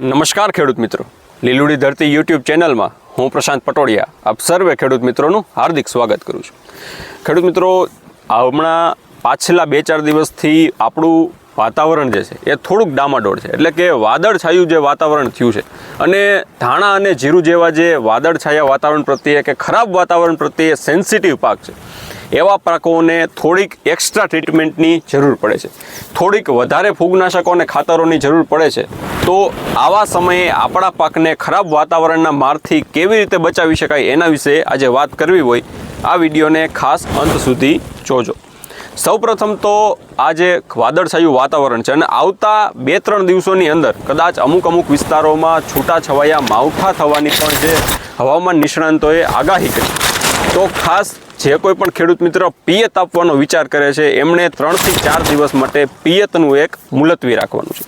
નમસ્કાર ખેડૂત મિત્રો. લીલુડી ધરતી યુટ્યુબ ચેનલમાં હું પ્રશાંત પટોડિયા આપ સર્વે ખેડૂત મિત્રોનું હાર્દિક સ્વાગત કરું છું. ખેડૂત મિત્રો હમણાં પાછલા બે ચાર દિવસથી આપણું વાતાવરણ જે છે, એ થોડુંક ડામાડોળ છે. એટલે કે વાદળ છાયું જે વાતાવરણ થયું છે, અને ધાણા અને જીરું જેવા જે વાદળ છાયા વાતાવરણ પ્રત્યે કે ખરાબ વાતાવરણ પ્રત્યે સેન્સિટિવ પાક છે એવા પાકોને થોડીક એક્સ્ટ્રા ટ્રીટમેન્ટની જરૂર પડે છે. થોડીક વધારે ફૂગનાશકો અને ખાતરોની જરૂર પડે છે. તો આવા સમયે આપણા પાકને ખરાબ વાતાવરણના મારથી કેવી રીતે બચાવી શકાય એના વિશે આજે વાત કરવી હોય, આ વિડીયોને ખાસ અંત સુધી જોજો. સૌપ્રથમ તો આ જે વાદળછાયું વાતાવરણ છે અને આવતા બે ત્રણ દિવસોની અંદર કદાચ અમુક અમુક વિસ્તારોમાં છૂટાછવાયા માવઠા થવાની પણ જે હવામાન નિષ્ણાંતોએ આગાહી કરી. તો ખાસ જે કોઈ પણ ખેડૂત મિત્ર પિયત આપવાનો વિચાર કરે છે, એમણે ત્રણથી ચાર દિવસ માટે પિયતનું એક મુલતવી રાખવાનું છે.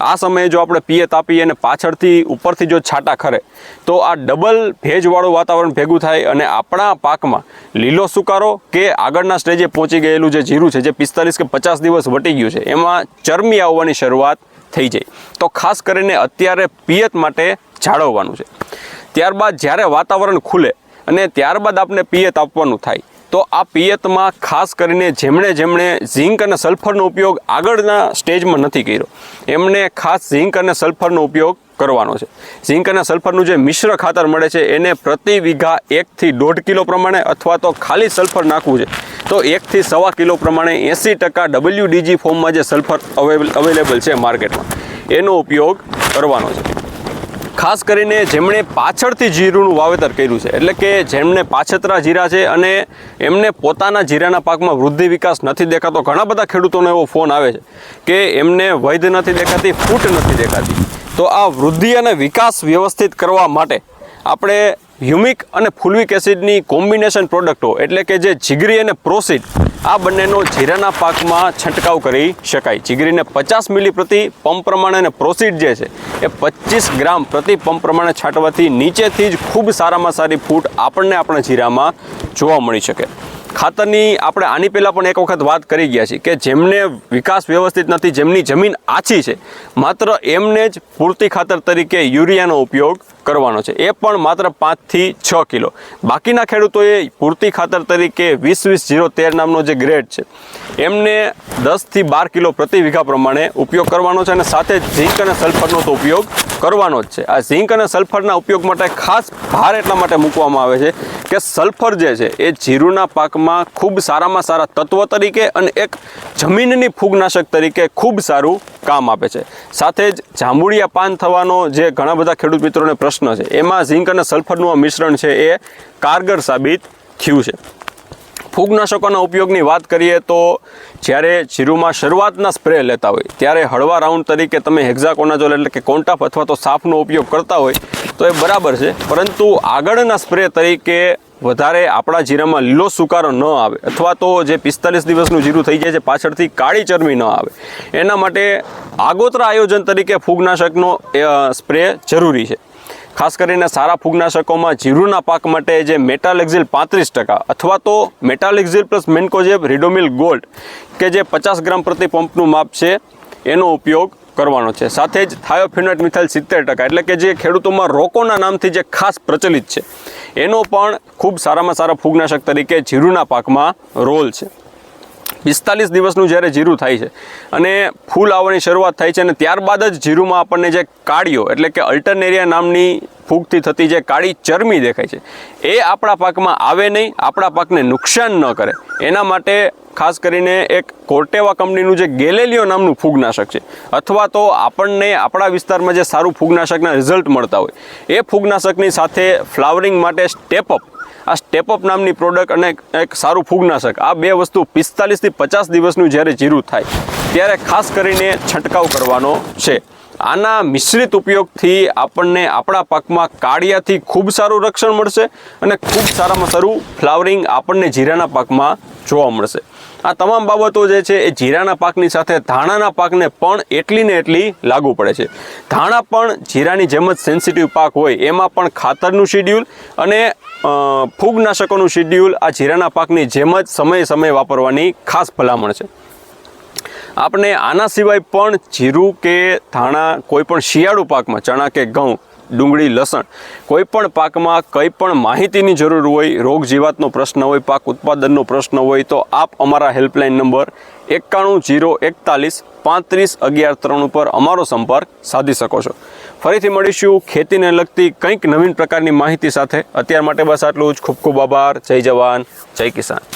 આ સમયે જો આપણે પિયત આપીએ અને પાછળથી ઉપરથી જો છાંટા ખરે, તો આ ડબલ ભેજવાળું વાતાવરણ ભેગું થાય અને આપણા પાકમાં લીલો સુકારો કે આગળના સ્ટેજે પહોંચી ગયેલું જે જીરું છે, જે પિસ્તાલીસ કે પચાસ દિવસ વટી ગયું છે, એમાં ચરમી આવવાની શરૂઆત થઈ જાય. તો ખાસ કરીને અત્યારે પિયત માટે જાળવવાનું છે. ત્યારબાદ જ્યારે વાતાવરણ ખુલે અને ત્યારબાદ આપણે પિયત આપવાનું થાય. તો આ પિયતમાં ખાસ કરીને જેમણે જેમણે ઝીંક અને સલ્ફરનો ઉપયોગ આગળના સ્ટેજમાં નથી કર્યો એમણે ખાસ ઝીંક અને સલ્ફરનો ઉપયોગ કરવાનો છે. ઝીંક અને સલ્ફરનું જે મિશ્ર ખાતર મળે છે, એને પ્રતિ વીઘા એકથી દોઢ કિલો પ્રમાણે અથવા તો ખાલી સલ્ફર નાખવું છે, તો એકથી સવા કિલો પ્રમાણે એંસી ટકા ડબલ્યુડીજી ફોર્મમાં જે સલ્ફર અવેલેબલ છે માર્કેટમાં, એનો ઉપયોગ કરવાનો છે. ખાસ કરીને જેમણે પાછળથી જીરુંનું વાવેતર કર્યું છે. એટલે કે જેમને પાછતરા જીરા છે અને એમને પોતાના જીરાના પાકમાં વૃદ્ધિ વિકાસ નથી દેખાતો, ઘણા બધા ખેડૂતોનો એવો ફોન આવે છે કે એમને વૈધ નથી દેખાતી, ફૂટ નથી દેખાતી. તો આ વૃદ્ધિ અને વિકાસ વ્યવસ્થિત કરવા માટે આપણે હ્યુમિક અને ફુલવિક એસિડની કોમ્બિનેશન પ્રોડક્ટો એટલે કે જે જીગરી અને પ્રોસીડ, આ બંનેનો જીરાના પાકમાં છંટકાવ કરી શકાય. જીગરીને પચાસ મિલી પ્રતિ પંપ પ્રમાણે અને પ્રોસીડ જે છે, એ પચીસ ગ્રામ પ્રતિ પંપ પ્રમાણે છાંટવાથી નીચેથી જ ખૂબ સારામાં સારી ફૂટ આપણને આપણા જીરામાં જોવા મળી શકે. ખાતરની આપણે આની પહેલાં પણ એક વખત વાત કરી ગયા છીએ કે જેમને વિકાસ વ્યવસ્થિત નથી, જેમની જમીન આછી છે, માત્ર એમને જ પૂરતી ખાતર તરીકે યુરિયાનો ઉપયોગ કરવાનો છે. એ પણ માત્ર પાંચથી છ કિલો. બાકીના ખેડૂતોએ પૂરતી ખાતર તરીકે વીસ વીસ જીરો તેર નામનો જે ગ્રેડ છે, એમને દસથી બાર કિલો પ્રતિ વીઘા પ્રમાણે ઉપયોગ કરવાનો છે અને સાથે જ ઝીંક અને સલ્ફરનો તો ઉપયોગ કરવાનો જ છે. આ ઝીંક અને સલ્ફરના ઉપયોગ માટે ખાસ ભાર એટલા માટે મૂકવામાં આવે છે કે સલ્ફર જે છે એ જીરુના પાકમાં ખૂબ સારામાં સારા તત્વ તરીકે અને એક જમીનની ફૂગનાશક તરીકે ખૂબ સારું કામ આપે છે. સાથે જ જાંબુડિયા પાન થવાનો જે ઘણા બધા ખેડૂત મિત્રોને પ્રશ્ન છે, એમાં ઝીંક અને સલ્ફરનું આ મિશ્રણ છે એ કારગર સાબિત થયું છે. ફૂગનાશકોના ઉપયોગની વાત કરીએ તો જ્યારે જીરુમાં શરૂઆતના સ્પ્રે લેતા હોય, ત્યારે હળવા રાઉન્ડ તરીકે તમે હેક્ઝાકોનાઝોલ એટલે કે કોન્ટાફ અથવા તો સાફનો ઉપયોગ કરતા હોય, તો એ બરાબર છે. પરંતુ આગળના સ્પ્રે તરીકે વધારે આપણા જીરામાં લીલો સુકારો ન આવે અથવા તો જે પિસ્તાલીસ દિવસનું જીરું થઈ જાય છે, પાછળથી કાળી ચરમી ન આવે. એના માટે આગોતરા આયોજન તરીકે ફૂગનાશકનો સ્પ્રે જરૂરી છે. ખાસ કરીને સારા ફૂગનાશકોમાં જીરુના પાક માટે જે મેટાલેક્ઝિલ પાંત્રીસ ટકા અથવા તો metalaxyl plus mancozeb Ridomil gold કે જે પચાસ ગ્રામ પ્રતિ પંપનું માપ છે, એનો ઉપયોગ કરવાનો છે. સાથે જ થાયોફિનેટ મિથાઇલ સિત્તેર ટકા એટલે કે જે ખેડૂતોમાં રોકોના નામથી જે ખાસ પ્રચલિત છે, એનો પણ ખૂબ સારામાં સારા ફૂગનાશક તરીકે જીરુના પાકમાં રોલ છે. પિસ્તાલીસ દિવસનું જ્યારે જીરું થાય છે અને ફૂલ આવવાની શરૂઆત થાય છે અને ત્યારબાદ જ જીરુમાં આપણને જે કાળીઓ એટલે કે અલ્ટરનેરિયા નામની ફૂગથી થતી જે કાળી ચરમી દેખાય છે, એ આપણા પાકમાં આવે નહીં, આપણા પાકને નુકસાન ન કરે. એના માટે ખાસ કરીને એક કોર્ટેવા કંપનીનું જે ગેલેલિયો નામનું ફૂગનાશક છે, અથવા તો આપણને આપણા વિસ્તારમાં જે સારું ફૂગનાશકના રિઝલ્ટ મળતા હોય, એ ફૂગનાશકની સાથે ફ્લાવરિંગ માટે સ્ટેપઅપ આ સ્ટેપઅપ નામની પ્રોડક્ટ અને એક સારું ફૂગનાશક, આ બે વસ્તુ પિસ્તાલીસથી પચાસ દિવસનું જ્યારે જીરું થાય, ત્યારે ખાસ કરીને છંટકાવ કરવાનો છે. આના મિશ્રિત ઉપયોગથી આપણને આપણા પાકમાં કાળિયાથી ખૂબ સારું રક્ષણ મળશે અને ખૂબ સારામાં સારું ફ્લાવરિંગ આપણને જીરાના પાકમાં જોવા મળશે. આ તમામ બાબતો જે છે એ જીરાના પાકની સાથે ધાણાના પાકને પણ એટલી ને એટલી લાગુ પડે છે. ધાણા પણ જીરાની જેમ જ સેન્સિટિવ પાક હોય, એમાં પણ ખાતરનું શિડ્યુલ અને ફૂગનાશકોનું શિડ્યુલ આ જીરાના પાકની જેમ જ સમયે સમયે વાપરવાની ખાસ ભલામણ છે. આપણે આના સિવાય પણ જીરું કે ધાણા કોઈ પણ શિયાળુ પાકમાં, ચણા કે ઘઉં ડુંગળી લસણ. કોઈ પણ પાકમાં કંઈ પણ માહિતીની જરૂર હોય, રોગ જીવાતનો પ્રશ્ન હોય, પાક ઉત્પાદનનો પ્રશ્ન હોય, તો આપ અમારા હેલ્પલાઇન નંબર એકાણું જીરો એકતાલીસ પાંત્રીસ અગિયાર ત્રણ ઉપર અમારો સંપર્ક સાધી શકો છો. ફરીથી મળીશું ખેતીને લગતી કંઈક નવીન પ્રકારની માહિતી સાથે. અત્યાર માટે બસ આટલું જ. ખૂબ ખૂબ આભાર. જય જવાન. જય કિસાન.